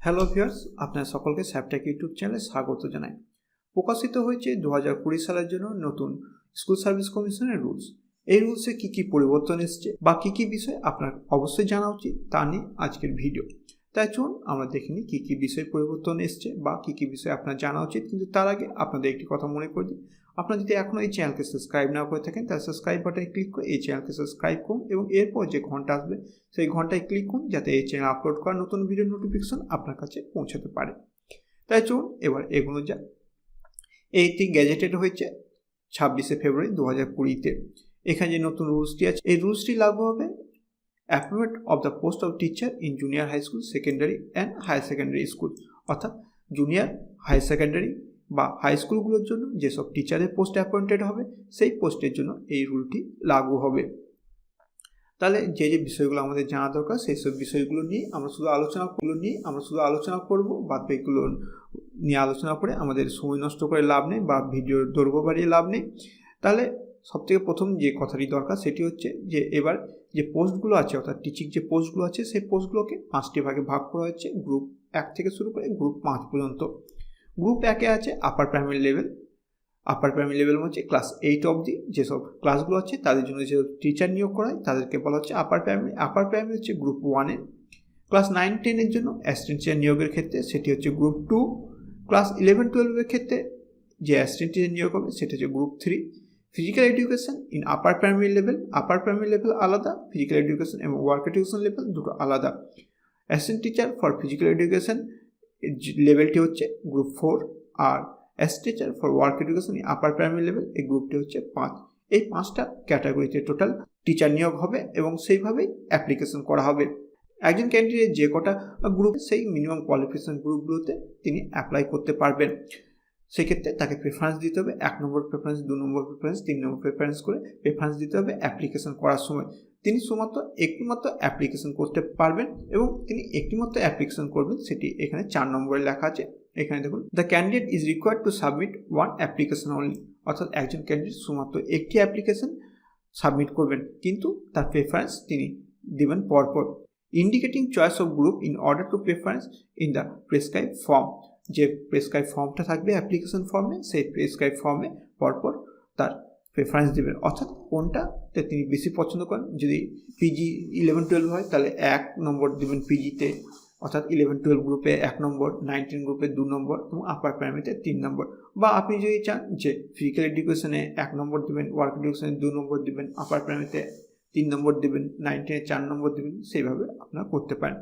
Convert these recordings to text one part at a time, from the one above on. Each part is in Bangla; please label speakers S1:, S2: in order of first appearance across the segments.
S1: হ্যালো ভিউয়ার্স আপনার সকলকে স্যাপটেক ইউটিউব চ্যানেলে স্বাগত জানাই। প্রকাশিত হয়েছে দু হাজার কুড়ি সালের জন্য নতুন স্কুল সার্ভিস কমিশনের রুলস এই রুলসে কী কী পরিবর্তন এসছে বা কী কী বিষয় আপনার অবশ্যই জানা উচিত তা নিয়ে আজকের ভিডিও তাই চলুন আমরা দেখে নিই কী কী বিষয় পরিবর্তন এসছে বা কী কী বিষয় আপনার জানা উচিত। কিন্তু তার আগে আপনাদের একটি কথা মনে করে দিই আপনারা যদি এখনও এই চ্যানেলকে সাবস্ক্রাইব না করে থাকেন, তাহলে সাবস্ক্রাইব বাটনে ক্লিক করে এই চ্যানেলকে সাবস্ক্রাইব করুন এবং এরপর যে ঘণ্টা আসবে, সেই ঘন্টায় ক্লিক করুন যাতে এই চ্যানেল আপলোড করা নতুন ভিডিও নোটিফিকেশন আপনার কাছে পৌঁছাতে পারে। তাই চলুন এবার এগুলো যাক। এইটি গ্যাজেটেড হয়েছে ছাব্বিশে ফেব্রুয়ারি দু হাজার কুড়িতে। এখানে যে নতুন রুলসটি আছে, এই রুলসটি লাগু হবে appointment of the post of teacher in junior high school, secondary and higher secondary school, অর্থাৎ জুনিয়র, হায়ার সেকেন্ডারি বা হাই স্কুলগুলোর জন্য যেসব টিচারের পোস্ট অ্যাপয়েন্টেড হবে, সেই পোস্টের জন্য এই রুলটি লাগু হবে। তাহলে যে যে বিষয়গুলো আমাদের জানা দরকার, সেই সব বিষয়গুলো নিয়ে আমরা শুধু আলোচনাগুলো নিয়ে আমরা শুধু আলোচনা করব, বাদ বাকিগুলো নিয়ে আলোচনা করে আমাদের সময় নষ্ট করে লাভ নেই বা ভিডিওর দৈর্ঘ্য বাড়িয়ে লাভ নেই। তাহলে সবথেকে প্রথম যে কথাটি দরকার, সেটি হচ্ছে যে এবার যে পোস্টগুলো আছে, অর্থাৎ টিচিং যে পোস্টগুলো আছে, সেই পোস্টগুলোকে পাঁচটি ভাগে ভাগ করা হচ্ছে গ্রুপ এক থেকে শুরু করে গ্রুপ পাঁচ পর্যন্ত। গ্রুপ একে আছে upper primary level upper primary level হচ্ছে ক্লাস এইট অবধি। যেসব ক্লাসগুলো আছে, তাদের জন্য যে টিচার নিয়োগ করা হয়, তাদেরকে বলা হচ্ছে আপার প্রাইমারি আপার প্রাইমারি হচ্ছে গ্রুপ ওয়ানে ক্লাস নাইন টেনের জন্য অ্যাসিস্ট্যান্ট টিচার নিয়োগের ক্ষেত্রে সেটি হচ্ছে গ্রুপ টু ক্লাস ইলেভেন টুয়েলভের ক্ষেত্রে যে অ্যাসিস্ট্যান্ট টিচার নিয়োগ হবে, সেটা হচ্ছে group three physical education in upper primary level upper primary level আলাদা ফিজিক্যাল এডুকেশন এবং ওয়ার্ক এডুকেশন লেভেল দুটো আলাদা। Assistant teacher for physical education লেভেলটি হচ্ছে গ্রুপ ফোর আর as teacher for work education upper primary level এই গ্রুপটি হচ্ছে পাঁচ। এই পাঁচটা ক্যাটাগরিতে টোটাল টিচার নিয়োগ হবে এবং সেইভাবেই অ্যাপ্লিকেশন করা হবে। একজন ক্যান্ডিডেট যে কটা গ্রুপ সেই মিনিমাম কোয়ালিফিকেশন গ্রুপগুলোতে তিনি অ্যাপ্লাই করতে পারবেন। সেক্ষেত্রে তাকে প্রেফারেন্স দিতে হবে। এক নম্বর প্রেফারেন্স দু নম্বর প্রেফারেন্স তিন নম্বর প্রেফারেন্স করে প্রেফারেন্স দিতে হবে অ্যাপ্লিকেশন করার সময়। তিনি শুধুমাত্র একটিমাত্র অ্যাপ্লিকেশন করতে পারবেন এবং তিনি একটিমাত্র অ্যাপ্লিকেশন করবেন সেটি এখানে চার নম্বরে লেখা আছে। এখানে দেখুন the candidate is required to submit one application only অর্থাৎ একজন ক্যান্ডিডেট শুধুমাত্র একটি অ্যাপ্লিকেশন সাবমিট করবেন, কিন্তু তার প্রেফারেন্স তিনি দেবেন পরপর। Indicating choice of group in order to preference in the prescribe form যে প্রেসক্রাইব ফর্মটা থাকবে অ্যাপ্লিকেশন ফর্মে সেই প্রেসক্রাইব ফর্মে পরপর তার প্রেফারেন্স দেবেন। অর্থাৎ কোনটাতে তিনি বেশি পছন্দ করেন? যদি পিজি ইলেভেন টুয়েলভ হয়, তাহলে এক নম্বর দেবেন পিজিতে অর্থাৎ ইলেভেন টুয়েলভ গ্রুপে এক নম্বর নাইনটিন গ্রুপে দু নম্বর, এবং আপার প্রাইমারিতে তিন নম্বর। বা আপনি যদি চান যে ফিজিক্যাল এডুকেশনে এক নম্বর দেবেন ওয়ার্ক এডুকেশনে দু নম্বর দেবেন আপার প্রাইমারিতে তিন নম্বর দেবেন নাইনটিনে চার নম্বর দেবেন, সেইভাবে আপনারা করতে পারেন।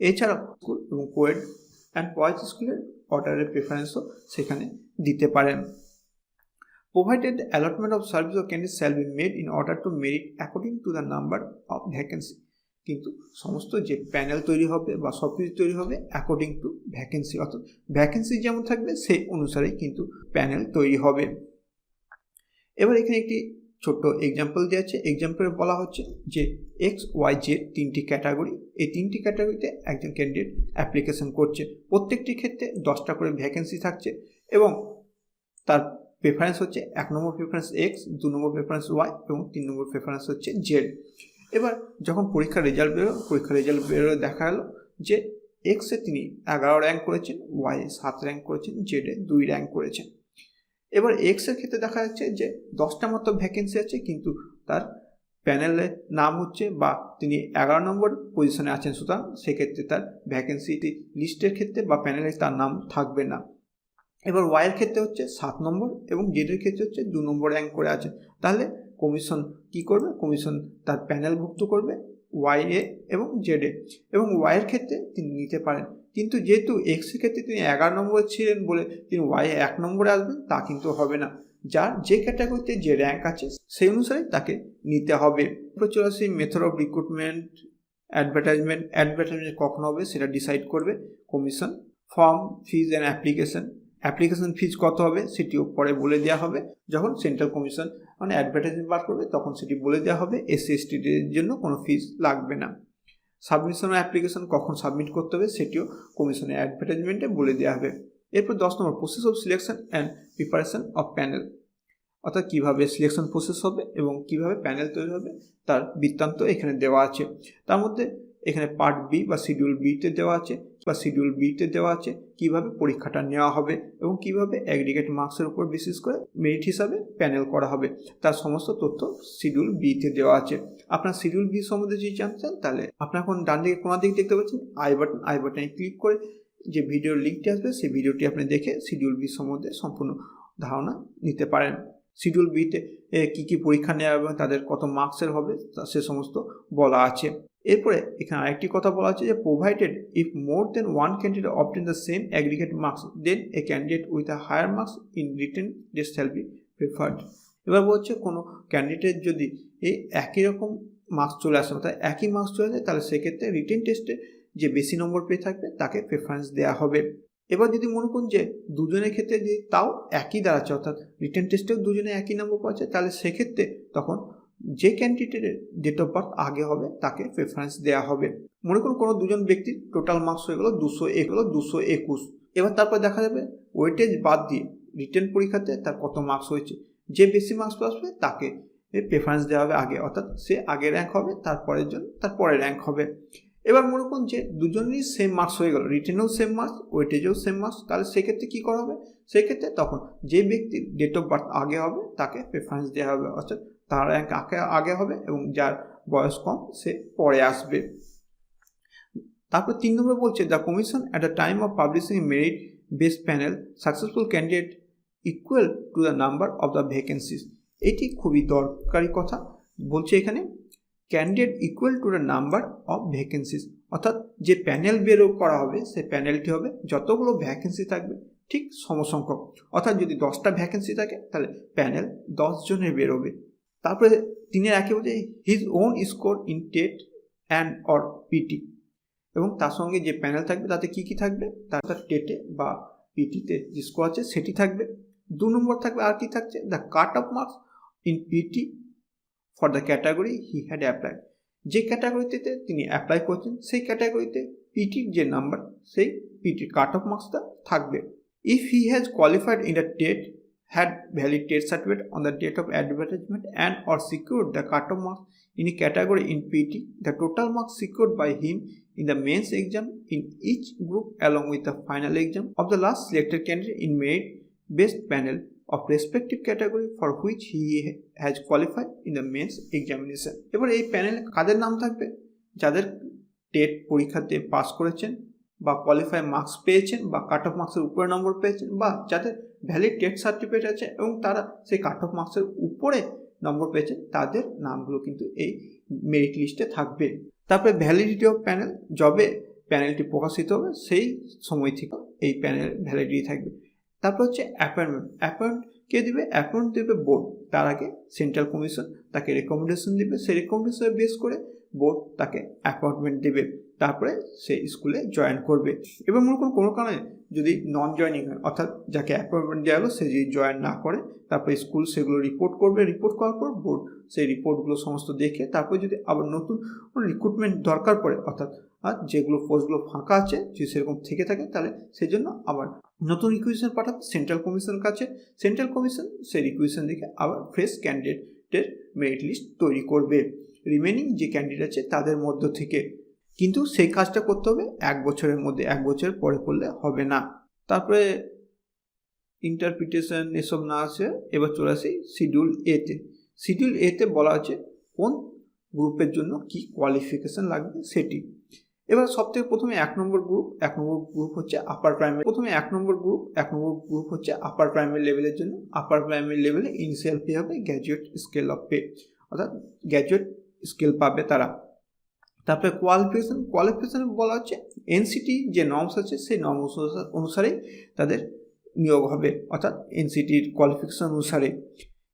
S1: এছাড়াও স্কুল এবং কোয়েড অ্যান্ড বয়েজ স্কুলের অর্ডারের প্রেফারেন্সও সেখানে দিতে পারেন। Provided the allotment of service or candidates shall be made in order to merit according to the number of vacancy কিন্তু সমস্ত যে প্যানেল তৈরি হবে বা সব কিছু তৈরি হবে অ্যাকর্ডিং টু ভ্যাকেন্সি অর্থাৎ ভ্যাকেন্সি যেমন থাকবে, সেই অনুসারেই কিন্তু প্যানেল তৈরি হবে। এবার এখানে একটি ছোট্ট এক্সাম্পল দেওয়া আছে। এক্সাম্পলে বলা হচ্ছে যে এক্স ওয়াই জেড তিনটি ক্যাটাগরি এই তিনটি ক্যাটাগরিতে একজন ক্যান্ডিডেট অ্যাপ্লিকেশন করছে। প্রত্যেকটি ক্ষেত্রে দশটা করে ভ্যাকেন্সি থাকছে এবং তার প্রেফারেন্স হচ্ছে এক নম্বর প্রেফারেন্স এক্স দু নম্বর প্রেফারেন্স ওয়াই এবং তিন নম্বর প্রেফারেন্স হচ্ছে জেড এবার যখন পরীক্ষার রেজাল্ট বেরো পরীক্ষার রেজাল্ট বেরো দেখা গেল যে এক্সে তিনি এগারো র্যাঙ্ক করেছেন ওয়াই সাত র্যাঙ্ক করেছেন জেডে দুই র্যাঙ্ক করেছেন। এবার এক্সের ক্ষেত্রে দেখা যাচ্ছে যে দশটা মতো ভ্যাকেন্সি আছে, কিন্তু তার প্যানেলের নাম হচ্ছে বা তিনি এগারো নম্বর পজিশনে আছেন, সুতরাং সেক্ষেত্রে তার ভ্যাকেন্সিটি লিস্টের ক্ষেত্রে বা প্যানেলে তার নাম থাকবে না। এবার ওয়াইয়ের ক্ষেত্রে হচ্ছে সাত নম্বর এবং জেডের ক্ষেত্রে হচ্ছে দু নম্বর র্যাঙ্ক করে আছে। তাহলে কমিশন কি করবে? কমিশন তার প্যানেলভুক্ত করবে ওয়াই এ এবং জেডে এবং ওয়াইয়ের ক্ষেত্রে তিনি নিতে পারেন। কিন্তু যেহেতু এক্সের ক্ষেত্রে তিনি এগারো নম্বর ছিলেন বলে তিনি ওয়াই এক নম্বরে আসবেন, তা কিন্তু হবে না। যার যে ক্যাটাগরিতে যে র্যাঙ্ক আছে, সেই অনুসারে তাকে নিতে হবে। চলে আসি method of recruitment advertisement advertisement কখন হবে সেটা ডিসাইড করবে commission form fees and application application fees কত হবে সেটিও পরে বলে দেওয়া হবে। যখন সেন্ট্রাল কমিশন মানে অ্যাডভার্টাইজমেন্ট বার করবে, তখন সেটি বলে দেওয়া হবে এসসি এসটিদের জন্য কোনো ফিজ লাগবে না। সাবমিশন অ্যাপ্লিকেশন কখন সাবমিট করতে হবে সেটিও কমিশনের অ্যাডভার্টাইজমেন্টে বলে দেওয়া হবে। এরপর দশ নম্বর process of selection and preparation of panel অর্থাৎ কীভাবে সিলেকশন প্রসেস হবে এবং কীভাবে প্যানেল তৈরি হবে, তার বৃত্তান্ত এখানে দেওয়া আছে। তার মধ্যে এখানে পার্ট বি বা শিডিউল বিতে দেওয়া আছে। বা শিডিউল বিতে দেওয়া আছে, কীভাবে পরীক্ষাটা নেওয়া হবে এবং কীভাবে অ্যাগ্রিগেট মার্কসের উপর বিশেষ করে মেরিট হিসাবে প্যানেল করা হবে, তার সমস্ত তথ্য শিডিউল বিতে দেওয়া আছে। আপনার শিডিউল বি সম্বন্ধে যদি জানতে চান, তাহলে আপনি এখন ডান দিকে কোনা দিকে দেখতে পাচ্ছেন আই বাটন আই বাটনে ক্লিক করে যে ভিডিওর লিঙ্কটি আসবে, সেই ভিডিওটি আপনি দেখে শিডিউল বি সম্বন্ধে সম্পূর্ণ ধারণা নিতে পারেন। শিডিউল বিতে কী কী পরীক্ষা নেওয়া এবং তাদের কত মার্কসের হবে, তা সে সমস্ত বলা আছে। এরপরে এখানে আরেকটি কথা বলা হচ্ছে যে provided if more than one candidate obtain the same aggregate marks then a candidate with a higher marks in written test shall be preferred এবার বলছে, কোনো ক্যান্ডিডেট যদি এই একই রকম মার্কস চলে আসে, অর্থাৎ একই মার্কস চলে যায় তাহলে সেক্ষেত্রে রিটেন টেস্টে যে বেশি নম্বর পেয়ে থাকবে, তাকে প্রেফারেন্স দেওয়া হবে। এবার যদি মনে করুন যে, দুজনের ক্ষেত্রে যদি তাও একই দাঁড়াচ্ছে, অর্থাৎ রিটার্ন টেস্টেও দুজনে একই নম্বর পাচ্ছে, তাহলে সেক্ষেত্রে তখন যে ক্যান্ডিডেটের ডেট অফ বার্থ আগে হবে, তাকে প্রেফারেন্স দেওয়া হবে। মনে করুন কোনো দুজন ব্যক্তির টোটাল মার্কস হয়ে গেলো দুশো এগুলো দুশো একুশ। এবার তারপর দেখা যাবে ওয়েটেজ বাদ দিয়ে রিটার্ন পরীক্ষাতে তার কত মার্কস হয়েছে। যে বেশি মার্কস আসবে, তাকে প্রেফারেন্স দেওয়া হবে আগে। অর্থাৎ সে আগে র্যাঙ্ক হবে, তারপরের জন্য তারপরে র্যাঙ্ক হবে। এবার মনে করুন যে দুজনেরই সেম মার্কস হয়ে গেল। রিটেনেও সেম মার্কস ওয়েটেজেও সেম মার্কস তাহলে সেক্ষেত্রে কী করা হবে? সেক্ষেত্রে তখন যে ব্যক্তির ডেট অফ বার্থ আগে হবে, তাকে প্রেফারেন্স দেওয়া হবে। অর্থাৎ তার র্যাঙ্ক আগে আগে হবে এবং যার বয়স কম, সে পরে আসবে। তারপর তিন নম্বর বলছে the commission at the time of publishing merit based panel successful candidate equal to the number of the vacancies এটি খুবই দরকারি কথা। বলছে এখানে candidate equal to the number of vacancies অর্থাৎ যে প্যানেল বেরো করা হবে সেই প্যানেলটি হবে যতগুলো ভ্যাকেন্সি থাকবে, ঠিক সমসংখ্যক। অর্থাৎ যদি দশটা ভ্যাকেন্সি থাকে, তাহলে প্যানেল দশ জনের বেরোবে তারপরে তিনি একে বলছে his own score in TET and or PT এবং তার সঙ্গে যে প্যানেল থাকবে, তাতে কি কি থাকবে? তার টেটে বা পিটিতে যে স্কোর আছে, সেটি থাকবে। দু নম্বর থাকবে, আর কি থাকছে? The cut off marks in PT for the category he had apply যে ক্যাটাগরিতে তিনি অ্যাপ্লাই করছেন, সেই ক্যাটাগরিতে পিটির যে নাম্বার সেই পিটির কাট অফ মার্কসটা থাকবে। If he has qualified in the TET had valid TET certificate on the date of advertisement and or secured the cut-off marks in a category in PT, the total marks secured by him in the mains exam in each group along with the final exam of the last selected candidate in merit based panel of respective category for which he has qualified in the mains examination এবার এই প্যানেলে কাদের নাম থাকবে যাদের টেট পরীক্ষাতে পাস করেছেন বা কোয়ালিফাই মার্কস পেয়েছেন বা কাট অফ মার্কসের উপরে নম্বর পেয়েছেন বা যাদের ভ্যালিড টেট সার্টিফিকেট আছে এবং তারা সেই কাট অফ মার্কসের উপরে নম্বর পেয়েছে, তাদের নামগুলো কিন্তু এই মেরিট লিস্টে থাকবে। তারপরে ভ্যালিডিটি অফ প্যানেল যবে প্যানেলটি প্রকাশিত হবে, সেই সময় থেকে এই প্যানেল ভ্যালিডিটি থাকবে। তারপর হচ্ছে অ্যাপয়েন্টমেন্ট অ্যাপয়েন্ট কে দিবে? অ্যাপয়েন্ট দেবে বোর্ড তার আগে সেন্ট্রাল কমিশন তাকে রেকমেন্ডেশন দিবে। সেই রেকমেন্ডেশনে বেস করে বোর্ড তাকে অ্যাপয়েন্টমেন্ট দেবে। তারপরে সে স্কুলে জয়েন করবে। এবং মনে করুন, কোনো কারণে যদি নন জয়নিং হয়, অর্থাৎ যাকে অ্যাপয়েন্টমেন্ট দেওয়া হলো, সে যদি জয়েন না করে, তারপরে স্কুল সেগুলো রিপোর্ট করবে। রিপোর্ট করার পর বোর্ড সেই রিপোর্টগুলো সমস্ত দেখে, তারপরে যদি আবার নতুন রিক্রুটমেন্ট দরকার পড়ে, অর্থাৎ আর যেগুলো পোস্টগুলো ফাঁকা আছে, যদি সেরকম থেকে থাকে, তাহলে সেই জন্য আবার নতুন রিকুইশন পাঠাবে সেন্ট্রাল কমিশনের কাছে। সেন্ট্রাল কমিশন সেই রিকুইশন দেখে আবার ফ্রেশ ক্যান্ডিডেটের মেরিট লিস্ট তৈরি করবে। রিমেনিং যে ক্যান্ডিডেট আছে, তাদের মধ্য থেকে কিন্তু সেই কাজটা করতে হবে এক বছরের মধ্যে, এক বছর পরে করলে হবে না। তারপরে ইন্টারপ্রিটেশন এসব না আসে এবার চলে আসি শিডিউল এতে শিডিউল এতে বলা আছে কোন গ্রুপের জন্য কি কোয়ালিফিকেশান লাগবে সেটি। এবার সব থেকে প্রথমে এক নম্বর গ্রুপ এক নম্বর গ্রুপ হচ্ছে আপার প্রাইমারি প্রথমে এক নম্বর গ্রুপ এক নম্বর গ্রুপ হচ্ছে আপার প্রাইমারি লেভেলের জন্য। আপার প্রাইমারি লেভেলে ইনিশিয়াল পে হবে গ্র্যাজুয়েট স্কেল অফ পে অর্থাৎ গ্র্যাজুয়েট স্কেল পাবে তারা। তারপরে কোয়ালিফিকেশান কোয়ালিফিকেশান বলা হচ্ছে এনসিটি যে নর্মস আছে, সেই নর্মস অনুসারে তাদের নিয়োগ হবে, অর্থাৎ এনসিটির কোয়ালিফিকেশান অনুসারে।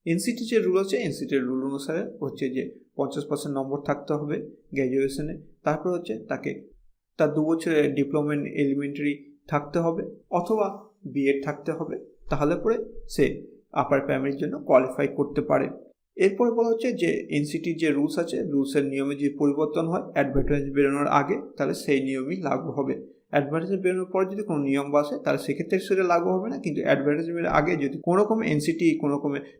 S1: এনসিটি যে রুল আছে এনসিটির রুল অনুসারে হচ্ছে যে পঞ্চাশ পার্সেন্ট নম্বর থাকতে হবে গ্র্যাজুয়েশনে তারপর হচ্ছে তাকে, তার দু বছরের ডিপ্লোমা এলিমেন্টারি থাকতে হবে, অথবা বিএড থাকতে হবে, তাহলে পরে সে আপার প্রাইমারির জন্য কোয়ালিফাই করতে পারে। এরপরে বলা হচ্ছে যে এনসিটির যে রুলস আছে, রুলসের নিয়মে যে পরিবর্তন হয় অ্যাডভার্টাইজ বেরোনোর আগে, তাহলে সেই নিয়মই লাগু হবে। অ্যাডভার্টাইজমেন্ট বেরোনোর পর যদি কোনো নিয়ম বাসে তাহলে সেক্ষেত্রে সেটা লাগু হবে না। কিন্তু অ্যাডভার্টাইজমেন্টের আগে যদি কোনো রকম এনসিটি, কোনো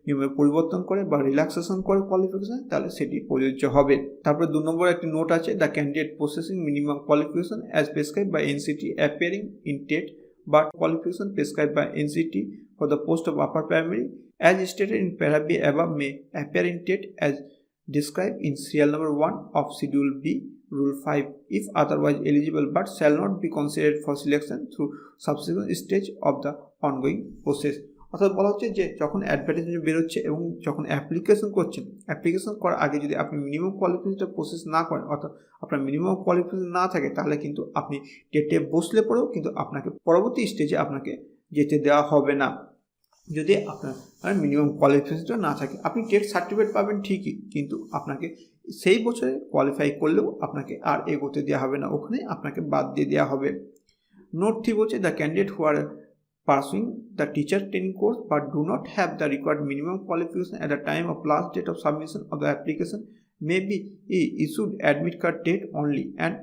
S1: নিয়মে পরিবর্তন করে বা রিল্যাক্সেশন করে কোয়ালিফিকেশন তাহলে সেটি প্রযোজ্য হবে। তারপরে দু নম্বর একটি নোট আছে the candidate processing minimum qualification as prescribe by NCT appearing in TET but qualification prescribed by NCT for the post of upper primary as stated in paragraph B above may appear in TET as described in serial number 1 of schedule B rule 5 if otherwise eligible but shall not be considered for selection through subsequent stage of the ongoing process অর্থাৎ বলা হচ্ছে যে যখন অ্যাডভার্টাইজমেন্ট বেরোচ্ছে এবং যখন অ্যাপ্লিকেশন করছেন অ্যাপ্লিকেশন করার আগে যদি আপনি মিনিমাম কোয়ালিফিকেশনটা প্রসেস না করেন অর্থাৎ আপনার মিনিমাম কোয়ালিফিকেশন না থাকে তাহলে কিন্তু আপনি টেটে বসলে পরেও কিন্তু আপনাকে পরবর্তী স্টেজে আপনাকে যেতে দেওয়া হবে না যদি আপনার মানে মিনিমাম কোয়ালিফিকেশন না থাকে। আপনি টেট সার্টিফিকেট পাবেন ঠিকই, কিন্তু আপনাকে সেই বছরে কোয়ালিফাই করলেও আপনাকে আর এগোতে দেওয়া হবে না। ওখানে আপনাকে বাদ দিয়ে দেওয়া হবে। নোট থ্রি বলছে the candidate who are pursuing the teacher training course but do not have the required minimum qualification at the time of last date of submission of the application may be E issued admit card date only and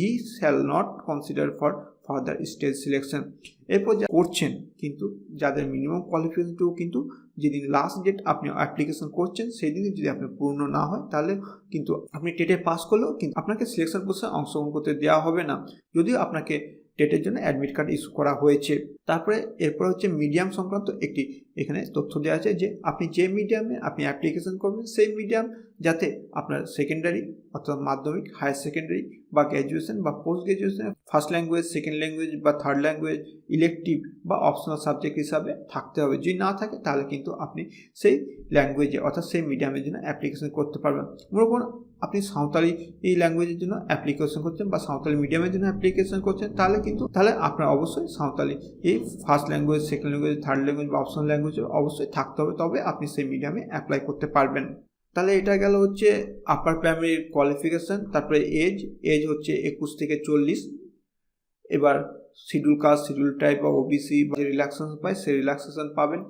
S1: he shall not consider for further stage selection এরপর যা করছেন কিন্তু যাদের মিনিমাম কোয়ালিফিকেশনটুকু কিন্তু যেদিন লাস্ট ডেট আপনি অ্যাপ্লিকেশন করছেন সেই দিনে যদি আপনি পূর্ণ না হয়, তাহলে কিন্তু আপনি টেটে পাস করলেও কিন্তু আপনাকে সিলেকশন প্রসেসে অংশগ্রহণ করতে দেওয়া হবে না। যদিও আপনাকে টেটের জন্য অ্যাডমিট কার্ড ইস্যু করা হয়েছে। তারপরে, এরপর হচ্ছে মিডিয়াম সংক্রান্ত একটি এখানে তথ্য দেওয়া আছে যে, আপনি যে মিডিয়ামে আপনি অ্যাপ্লিকেশন করবেন, সেই মিডিয়াম যাতে আপনার সেকেন্ডারি অর্থাৎ মাধ্যমিক হায়ার সেকেন্ডারি বা গ্র্যাজুয়েশন বা post graduation first language second language বা থার্ড ল্যাঙ্গুয়েজ ইলেকটিভ বা অপশনাল সাবজেক্ট হিসাবে থাকতে হবে। যদি না থাকে, তাহলে কিন্তু আপনি সেই ল্যাঙ্গুয়েজে অর্থাৎ সেই মিডিয়ামের জন্য অ্যাপ্লিকেশন করতে পারবেন। মনে আপনি সাঁওতালি এই ল্যাঙ্গুয়েজের জন্য অ্যাপ্লিকেশন করছেন বা সাঁওতালি মিডিয়ামের জন্য অ্যাপ্লিকেশন করছেন, তাহলে কিন্তু, তাহলে আপনার অবশ্যই সাঁওতালি এই first language second language third language বা অপশনাল ল্যাঙ্গুয়েজ অবশ্যই থাকতে হবে, তবে আপনি সেই মিডিয়ামে অ্যাপ্লাই করতে পারবেন। তাহলে এটা গেল হচ্ছে আপার প্রাইমারির কোয়ালিফিকেশান তারপরে এজ এজ হচ্ছে একুশ থেকে চল্লিশ। এবার শিডিউল কাস্ট শিডিউল টাইপ বা ওবিসি বা যে রিল্যাক্সেশন পায়, সেই রিল্যাক্সেশন পাবেন।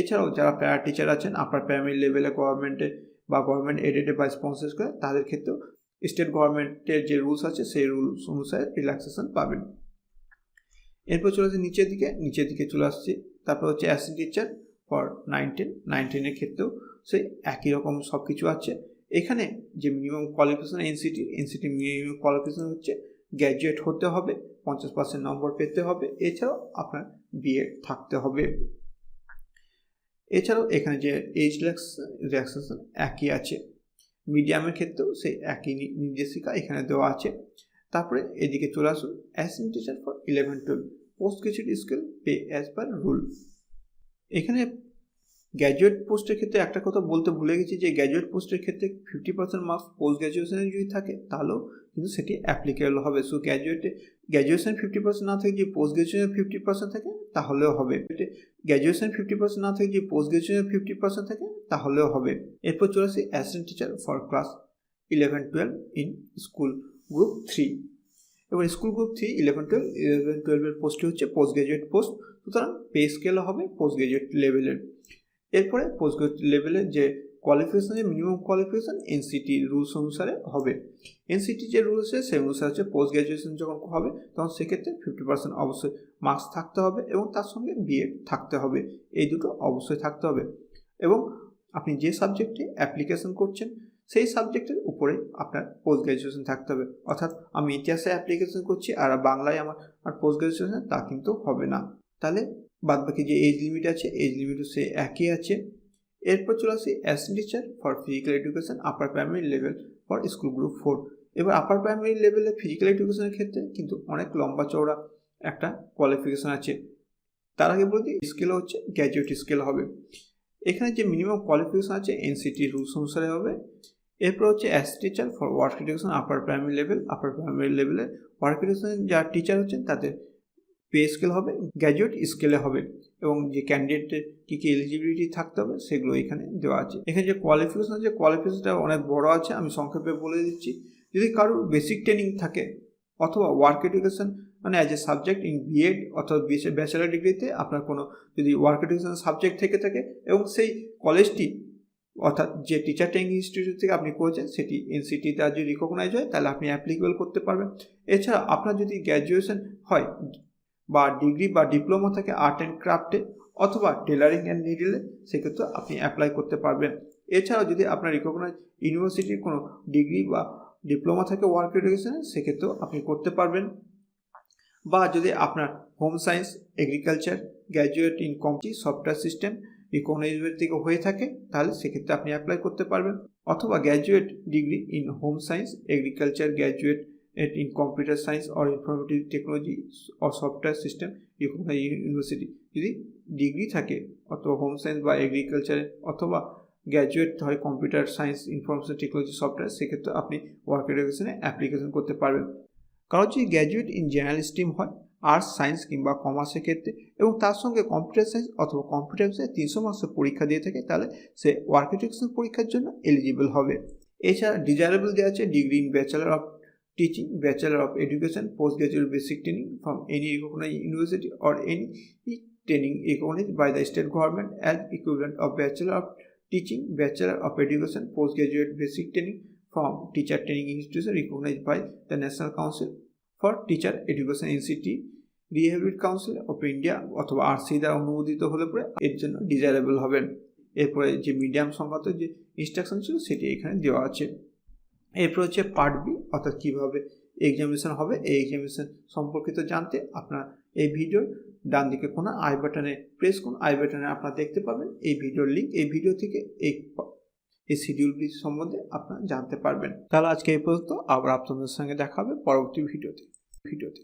S1: এছাড়াও যারা প্যারা টিচার আছেন আপার প্রাইমারি লেভেলে গভর্নমেন্টে বা গভর্নমেন্ট এডেডে বা স্পন্সার করে, তাদের ক্ষেত্রেও স্টেট গভর্নমেন্টের যে রুলস আছে, সেই রুলস অনুসারে রিল্যাক্সেশন পাবেন। এরপর চলে আসছে নিচের দিকে। নিচের দিকে চলে আসছি। তারপর হচ্ছে assistant teacher for nine ten ক্ষেত্রেও সেই একই রকম সব কিছু আছে। এখানে যে minimum qualification NCT NCT minimum qualification হচ্ছে গ্র্যাজুয়েট হতে হবে, পঞ্চাশ পার্সেন্ট নম্বর পেতে হবে। এছাড়াও আপনার বিএড থাকতে হবে। এছাড়াও এখানে যে এজ রিল্যাক্সেশন একই আছে। মিডিয়ামের ক্ষেত্রেও সেই একই নির্দেশিকা এখানে দেওয়া আছে। তারপরে এদিকে চলে আসুন teacher for eleven twelve post graduate scale pay as per rule এখানে গ্র্যাজুয়েট পোস্টের ক্ষেত্রে একটা কথা বলতে ভুলে গেছি যে গ্র্যাজুয়েট পোস্টের ক্ষেত্রে ফিফটি পার্সেন্ট মার্কস পোস্ট গ্র্যাজুয়েশনে যদি থাকে, তাহলেও কিন্তু সেটি অ্যাপ্লিকেবল হবে। সো গ্র্যাজুয়েটে গ্র্যাজুয়েশন ফিফটি পার্সেন্ট না থাকে যদি পোস্ট গ্র্যাজুয়েশন ফিফটি পার্সেন্ট থাকে, তাহলেও হবে। গ্র্যাজুয়েশন ফিফটি পার্সেন্ট না থাকে যদি পোস্ট গ্র্যাজুয়েশন ফিফটি পার্সেন্ট থাকে, তাহলেও হবে। এরপর চলে আসি assistant teacher for class eleven twelve in school group three এবার school group three eleven twelve eleven টুয়েলভের পোস্টটি হচ্ছে পোস্ট গ্রাজুয়েট পোস্ট সুতরাং পে স্কেলও হবে পোস্ট গ্র্যাজুয়েট লেভেলের এরপরে পোস্ট গ্রাজুয়েট লেভেলের যে কোয়ালিফিকেশন যে মিনিমাম কোয়ালিফিকেশন এনসিটি রুলস অনুসারে হবে। এনসিটি যে রুলস আছে, সেই অনুসারে হচ্ছে পোস্ট গ্রাজুয়েশন যখন হবে, তখন সেক্ষেত্রে ফিফটি পার্সেন্ট অবশ্যই মার্কস থাকতে হবে এবং তার সঙ্গে বিএড থাকতে হবে। এই দুটো অবশ্যই থাকতে হবে। এবং আপনি যে সাবজেক্টে অ্যাপ্লিকেশন করছেন, সেই সাবজেক্টের উপরে আপনার পোস্ট গ্র্যাজুয়েশন থাকতে হবে। অর্থাৎ আমি ইতিহাসে অ্যাপ্লিকেশন করছি আর বাংলায় আমার, আর পোস্ট গ্র্যাজুয়েশন তা কিন্তু হবে না। তাহলে বাদ বাকি যে এজ লিমিট আছে এজ লিমিটও সে একই আছে। এরপর চলে আসি assistant teacher for physical education upper primary level for school group four এবার আপার প্রাইমারি লেভেলে ফিজিক্যাল এডুকেশনের ক্ষেত্রে কিন্তু অনেক লম্বা চওড়া একটা কোয়ালিফিকেশন আছে। তার আগে বলতে স্কেল হচ্ছে গ্র্যাজুয়েট স্কেল হবে। এখানে যে মিনিমাম কোয়ালিফিকেশন আছে এনসিটি রুলস অনুসারে হবে। এরপর হচ্ছে as teacher for work education upper primary level upper primary লেভেলে ওয়ার্ক এডুকেশন যারা টিচার হচ্ছেন, তাদের পে স্কেল হবে গ্র্যাজুয়েট স্কেলে হবে এবং যে ক্যান্ডিডেটের কী কী এলিজিবিলিটি থাকতে হবে সেগুলো এখানে দেওয়া আছে। এখানে যে কোয়ালিফিকেশন আছে কোয়ালিফিকেশনটা অনেক বড় আছে, আমি সংক্ষেপে বলে দিচ্ছি। যদি কারোর বেসিক ট্রেনিং থাকে অথবা ওয়ার্ক এডুকেশন মানে as a subject in BEd অথবা ব্যাচেলার ডিগ্রিতে আপনার কোনো যদি ওয়ার্ক এডুকেশন সাবজেক্ট থেকে থাকে এবং সেই কলেজটি অর্থাৎ যে টিচার ট্রেনিং ইনস্টিটিউট থেকে আপনি করেছেন, সেটি এনসিটি দ্বারা যদি রিকগনাইজ হয়, তাহলে আপনি অ্যাপ্লিকেবল করতে পারবেন। এছাড়া আপনার যদি গ্র্যাজুয়েশন হয় বা ডিগ্রি বা ডিপ্লোমা থাকে আর্ট অ্যান্ড ক্রাফটে অথবা টেলারিং অ্যান্ড নিডলে সেক্ষেত্রে আপনি অ্যাপ্লাই করতে পারবেন। এছাড়াও যদি আপনার রিকগনাইজ ইউনিভার্সিটির কোনো ডিগ্রি বা ডিপ্লোমা থাকে ওয়ার্ক এডুকেশনে সেক্ষেত্রেও আপনি করতে পারবেন। বা যদি আপনার home science agriculture graduate in computer software system recognise থেকে হয়ে থাকে, তাহলে সেক্ষেত্রে আপনি অ্যাপ্লাই করতে পারবেন। অথবা graduate degree in home science agriculture graduate in computer science or informative technology or software system recognise university যদি ডিগ্রি থাকে, অথবা হোম সায়েন্স বা এগ্রিকালচারে অথবা গ্র্যাজুয়েট হয় computer science information technology software সেক্ষেত্রে আপনি ওয়ার্ক এডুকেশনে অ্যাপ্লিকেশন করতে পারবেন। কারণ যদি গ্র্যাজুয়েট ইন জেনারেল স্ট্রিম হয় আর্টস সায়েন্স কিংবা কমার্সের ক্ষেত্রে এবং তার সঙ্গে কম্পিউটার সায়েন্স অথবা কম্পিউটার সায়েন্স তিনশো মাসের পরীক্ষা দিয়ে থাকে, তাহলে সে ওয়ার্ক এডুকেশন পরীক্ষার জন্য এলিজিবল হবে। এছাড়া ডিজায়ারেবল দেওয়া আছে degree in bachelor of of education post graduate basic training from any recognise university or any training recognise by the state government as equivalent of bachelor of teaching bachelor of education post graduate basic training from teacher training institution recognise by the national council for teacher education NCT rehabilitation council of India অথবা আরসি দ্বারা অনুমোদিত হলে পরে এর জন্য ডিজায়ারেবল হবেন এরপরে যে মিডিয়াম সংক্রান্ত যে ইনস্ট্রাকশন ছিল, সেটি এখানে দেওয়া আছে। এরপর হচ্ছে পার্ট বি অর্থাৎ কীভাবে এক্সামিনেশন হবে, এই এক্সামিনেশন সম্পর্কিত জানতে আপনার এই ভিডিওর ডান দিকে কোনো আই বাটনে প্রেস করুন। আই বাটনে আপনারা দেখতে পাবেন এই ভিডিওর লিঙ্ক এই ভিডিও থেকে এই এই শিডিউলটি সম্বন্ধে আপনারা জানতে পারবেন। তাহলে আজকে এই পর্যন্ত। আবার আপনাদের সঙ্গে দেখাবে পরবর্তী ভিডিওতে ভিডিওতে